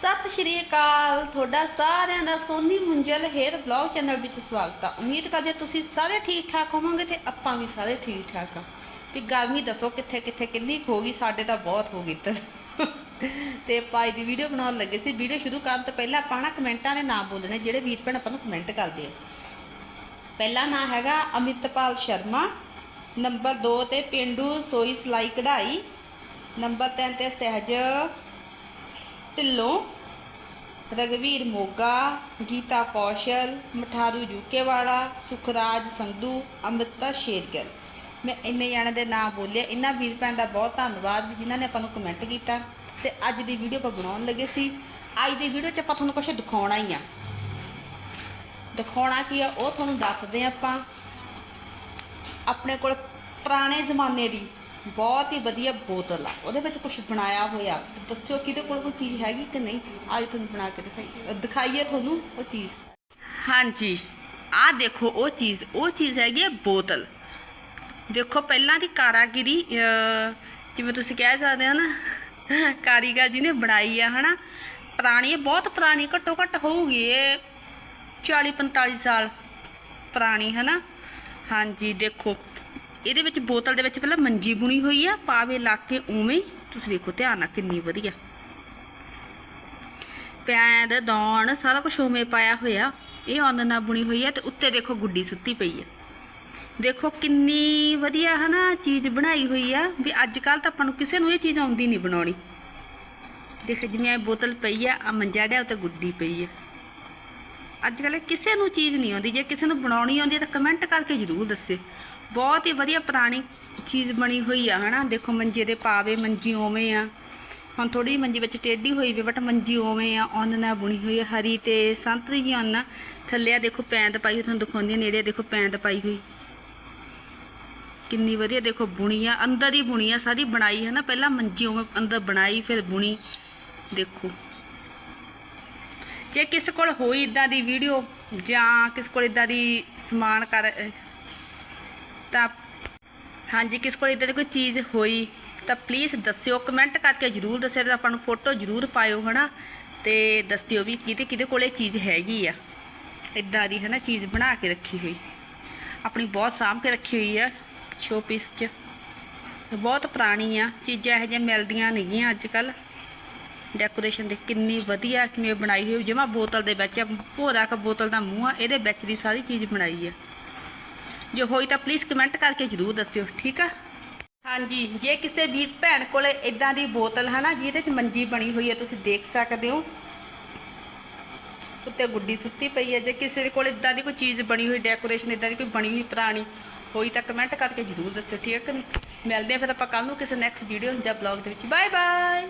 ਸਤਿ ਸ਼੍ਰੀ ਅਕਾਲ। ਤੁਹਾਡਾ ਸਾਰਿਆਂ ਦਾ Soni Munjal hair blog channel ਵਿੱਚ ਸਵਾਗਤ ਆ। ਉਮੀਦ ਕਰਦੇ ਹਾਂ ਤੁਸੀਂ ਸਾਰੇ ਠੀਕ ਠਾਕ ਹੋਵੋਗੇ ਤੇ ਆਪਾਂ ਵੀ ਸਾਰੇ ਠੀਕ ਠਾਕ ਆ। ਵੀ ਗਰਮੀ ਦੱਸੋ ਕਿੱਥੇ ਕਿੱਥੇ ਕਿੰਨੀ ਕੁ ਹੋ ਗਈ? ਸਾਡੇ ਤਾਂ ਬਹੁਤ ਹੋ ਗਈ ਇੱਧਰ ਤੇ ਆਪਾਂ ਅੱਜ ਦੀ ਵੀਡੀਓ ਬਣਾਉਣ ਲੱਗੇ ਸੀ। ਵੀਡੀਓ ਸ਼ੁਰੂ ਕਰਨ ਤੋਂ ਪਹਿਲਾਂ ਆਪਾਂ ਨਾ ਕਮੈਂਟਾਂ ਦੇ ਨਾਮ ਬੋਲਣੇ, ਜਿਹੜੇ ਵੀਰ ਭੈਣ ਆਪਾਂ ਨੂੰ ਕਮੈਂਟ ਕਰਦੇ ਆ। ਪਹਿਲਾ ਨਾਮ ਹੈਗਾ ਅਮਿਤਪਾਲ ਸ਼ਰਮਾ, ਨੰਬਰ 2 ਤੇ ਪਿੰਡੂ ਸੋਈ ਸਲਾਈ ਕਢਾਈ, ਨੰਬਰ 3 ਤੇ ਸਹਿਜ ਢਿੱਲੋਂ ਰਗਵੀਰ ਮੋਗਾ, ਗੀਤਾ ਕੌਸ਼ਲ, ਮਠਾਰੂ ਜੂਕੇ ਵਾਲਾ ਸੁਖਰਾਜ ਸੰਧੂ, ਅੰਮ੍ਰਿਤਾ ਸ਼ੇਰਗਿੱਲ ਮੈਂ ਇੰਨੇ ਜਾਣੇ ਦੇ ਨਾਮ ਬੋਲੇ ਇਹਨਾਂ ਵੀਰ ਭੈਣ ਦਾ ਬਹੁਤ ਧੰਨਵਾਦ ਵੀ ਜਿਨ੍ਹਾਂ ਨੇ ਆਪਾਂ ਨੂੰ ਕਮੈਂਟ ਕੀਤਾ। ਤੇ ਅੱਜ ਦੀ ਵੀਡੀਓ ਆਪਾਂ ਬਣਾਉਣ ਲੱਗੇ ਸੀ। ਅੱਜ ਦੀ ਵੀਡੀਓ 'ਚ ਆਪਾਂ ਤੁਹਾਨੂੰ ਕੁਝ ਦਿਖਾਉਣਾ ਹੀ ਆ। ਦਿਖਾਉਣਾ ਕੀ ਆ, ਉਹ ਤੁਹਾਨੂੰ ਦੱਸਦੇ ਆ ਆਪਾਂ। ਆਪਣੇ ਕੋਲ ਪੁਰਾਣੇ ਜ਼ਮਾਨੇ ਦੀ ਬਹੁਤ ਹੀ ਵਧੀਆ ਬੋਤਲ ਆ। ਉਹਦੇ ਵਿੱਚ ਕੁਝ ਬਣਾਇਆ ਹੋਇਆ। ਦੱਸਿਓ ਕਿਹਦੇ ਕੋਲ ਕੋਈ ਚੀਜ਼ ਹੈਗੀ ਕਿ ਨਹੀਂ? ਅੱਜ ਤੁਹਾਨੂੰ ਬਣਾ ਕੇ ਦਿਖਾਈ ਦਿਖਾਈਏ ਤੁਹਾਨੂੰ ਉਹ ਚੀਜ਼। ਹਾਂਜੀ। ਆਹ ਦੇਖੋ ਉਹ ਚੀਜ਼। ਉਹ ਚੀਜ਼ ਹੈਗੀ ਹੈ ਬੋਤਲ। ਦੇਖੋ ਪਹਿਲਾਂ ਦੀ ਕਾਰਾਗਿਰੀ ਜਿਵੇਂ ਤੁਸੀਂ ਕਹਿ ਸਕਦੇ ਹੋ ਨਾ, ਕਾਰੀਗਰ ਜੀ ਨੇ ਬਣਾਈ ਆ, ਹਨਾ? ਪੁਰਾਣੀ ਇਹ ਬਹੁਤ ਪੁਰਾਣੀ, ਘੱਟੋ ਘੱਟ ਹੋਊਗੀ ਇਹ 40 45 ਸਾਲ ਪੁਰਾਣੀ, ਹਨਾ? ਹਾਂਜੀ, ਦੇਖੋ। ਇਹਦੇ ਵਿੱਚ ਬੋਤਲ ਦੇ ਵਿੱਚ ਪਹਿਲਾਂ ਮੰਜੀ ਬੁਣੀ ਹੋਈ ਆ, ਪਾਵੇ ਲਾ ਕੇ ਉਵੇਂ ਹੀ। ਤੁਸੀਂ ਦੇਖੋ, ਧਿਆਨ ਨਾਲ ਕਿੰਨੀ ਵਧੀਆ। ਪੈਰ ਦੌਣ, ਸਾਰਾ ਕੁਝ ਉਵੇਂ ਪਾਇਆ ਹੋਇਆ। ਇਹ ਔਨ ਨਾਲ ਬੁਣੀ ਹੋਈ ਆ ਤੇ ਉੱਤੇ ਦੇਖੋ ਗੁੱਡੀ ਸੁੱਤੀ ਪਈ ਆ। ਦੇਖੋ ਕਿੰਨੀ ਵਧੀਆ ਹਨਾ ਚੀਜ਼ ਬਣਾਈ ਹੋਈ ਆ ਵੀ ਅੱਜ ਕੱਲ ਤਾਂ ਆਪਾਂ ਨੂੰ ਕਿਸੇ ਨੂੰ ਇਹ ਚੀਜ਼ ਆਉਂਦੀ ਨਹੀਂ ਬਣਾਉਣੀ। ਦੇਖ, ਜਿਵੇਂ ਇਹ ਬੋਤਲ ਪਈ ਆ ਆ ਮੰਜਾ ਡਿਆ, ਉੱਤੇ ਗੁੱਡੀ ਪਈ ਆ। ਅੱਜ ਕੱਲ੍ਹ ਕਿਸੇ ਨੂੰ ਚੀਜ਼ ਨਹੀਂ ਆਉਂਦੀ। ਜੇ ਕਿਸੇ ਨੂੰ ਬਣਾਉਣੀ ਆਉਂਦੀ ਹੈ ਤਾਂ ਕਮੈਂਟ ਕਰਕੇ ਜ਼ਰੂਰ ਦੱਸੇ। ਬਹੁਤ ਹੀ ਵਧੀਆ ਪੁਰਾਣੀ ਚੀਜ਼ ਬਣੀ ਹੋਈ ਆ, ਹਨਾ? ਦੇਖੋ ਮੰਜੇ ਦੇ ਪਾਵੇ, ਮੰਜੀ ਉਵੇਂ ਆ। ਹੁਣ ਥੋੜੀ ਮੰਜੀ ਵਿੱਚ ਟੇਢੀ ਹੋਈ ਵੀ, ਬਟ ਮੰਜੀ ਉਵੇਂ ਆ ਉਹਨ ਨਾਲ ਬੁਣੀ ਹੋਈ ਆ, ਹਰੀ ਤੇ ਸੰਤਰੀ ਜੀ ਉਹਨ ਥੱਲੇ ਆ ਦੇਖੋ ਪੈਂਦ ਪਾਈ ਹੋਈ, ਤੁਹਾਨੂੰ ਦਿਖਾਉਂਦੀ ਨੇੜੇ ਦੇਖੋ ਪੈਂਦ ਪਾਈ ਹੋਈ। ਕਿੰਨੀ ਵਧੀਆ ਦੇਖੋ ਬੁਣੀ ਆ, ਅੰਦਰ ਹੀ ਬੁਣੀ ਆ, ਸਾਰੀ ਬਣਾਈ ਹੈ ਨਾ, ਪਹਿਲਾਂ ਮੰਜੀ ਉਵੇਂ ਅੰਦਰ ਬਣਾਈ, ਫਿਰ ਬੁਣੀ। ਦੇਖੋ। ਜੇ ਕਿਸੇ ਕੋਲ ਹੋਈ ਇਦਾਂ ਦੀ ਵੀਡੀਓ ਜਾਂ ਕਿਸੇ ਕੋਲ ਇਦਾਂ ਦੀ ਸਮਾਨ ਕਰ ਤਾਂ ਹਾਂਜੀ, ਕਿਸ ਕੋਲ ਇਦਾਂ ਦੀ ਕੋਈ ਚੀਜ਼ ਹੋਈ, ਤਾਂ ਪਲੀਜ਼ ਦੱਸਿਓ ਕਮੈਂਟ ਕਰਕੇ ਜਰੂਰ ਦੱਸਿਓ, ਤੇ ਆਪਾਂ ਨੂੰ ਫੋਟੋ ਜਰੂਰ ਪਾਇਓ, ਹਨਾ? ਤੇ ਦੱਸਿਓ ਵੀ ਕਿਤੇ ਕਿਤੇ ਕੋਲ ਇਹ ਚੀਜ਼ ਹੈਗੀ ਆ। ਇਦਾਂ ਦੀ, ਹਨਾ, ਚੀਜ਼ ਬਣਾ ਕੇ ਰੱਖੀ ਹੋਈ। ਆਪਣੀ ਬਹੁਤ ਸਾਂਭ ਕੇ ਰੱਖੀ ਹੋਈ ਆ ਸ਼ੋ ਪੀਸ 'ਚ। ਬਹੁਤ ਪੁਰਾਣੀ ਆ, ਚੀਜ਼ਾਂ ਇਹੋ ਜਿਹੀਆਂ ਮਿਲਦੀਆਂ ਨਹੀਂਆਂ ਅੱਜ ਕੱਲ ਡੈਕੋਰੇਸ਼ਨ ਦੇ ਕਿੰਨੀ ਵਧੀਆ, ਕਿਵੇਂ ਬਣਾਈ ਹੋਈ ਜਿਵੇਂ ਬੋਤਲ ਦੇ ਵਿੱਚ ਭੋਰਾ ਕ ਬੋਤਲ ਦਾ ਮੂੰਹ ਆ, ਇਹਦੇ ਵਿੱਚ ਦੀ ਸਾਰੀ ਚੀਜ਼ ਬਣਾਈ ਆ। ਜੇ ਹੋਈ ਤਾਂ ਪਲੀਜ਼ ਕਮੈਂਟ ਕਰਕੇ ਜਰੂਰ ਦੱਸਿਓ, ਠੀਕ ਆ? ਹਾਂਜੀ, ਜੇ ਕਿਸੇ ਵੀਰ ਭੈਣ ਕੋਲੇ ਇਦਾਂ ਦੀ ਬੋਤਲ ਹੈ ਨਾ ਜਿਹਦੇ ਚ ਮੰਜੀ ਬਣੀ ਹੋਈ ਹੈ, ਤੁਸੀਂ ਦੇਖ ਸਕਦੇ ਹੋ। ਉੱਤੇ ਗੁੱਡੀ ਸੁੱਤੀ ਪਈ ਹੈ। ਜੇ ਕਿਸੇ ਦੇ ਕੋਲ ਇਦਾਂ ਦੀ ਕੋਈ ਚੀਜ਼ ਬਣੀ ਹੋਈ ਡੈਕੋਰੇਸ਼ਨ ਇਦਾਂ ਦੀ ਕੋਈ ਬਣੀ ਹੋਈ, ਪੁਰਾਣੀ ਹੋਈ ਤਾਂ ਕਮੈਂਟ ਕਰਕੇ ਜਰੂਰ ਦੱਸਿਓ, ਠੀਕ ਹੈ ਕਿ ਨਹੀਂ? ਮਿਲਦੇ ਆ ਫਿਰ ਆਪਾਂ ਕੱਲ ਨੂੰ ਕਿਸੇ ਨੈਕਸਟ ਵੀਡੀਓ ਜਾਂ ਬਲੌਗ ਦੇ ਵਿੱਚ। Bye bye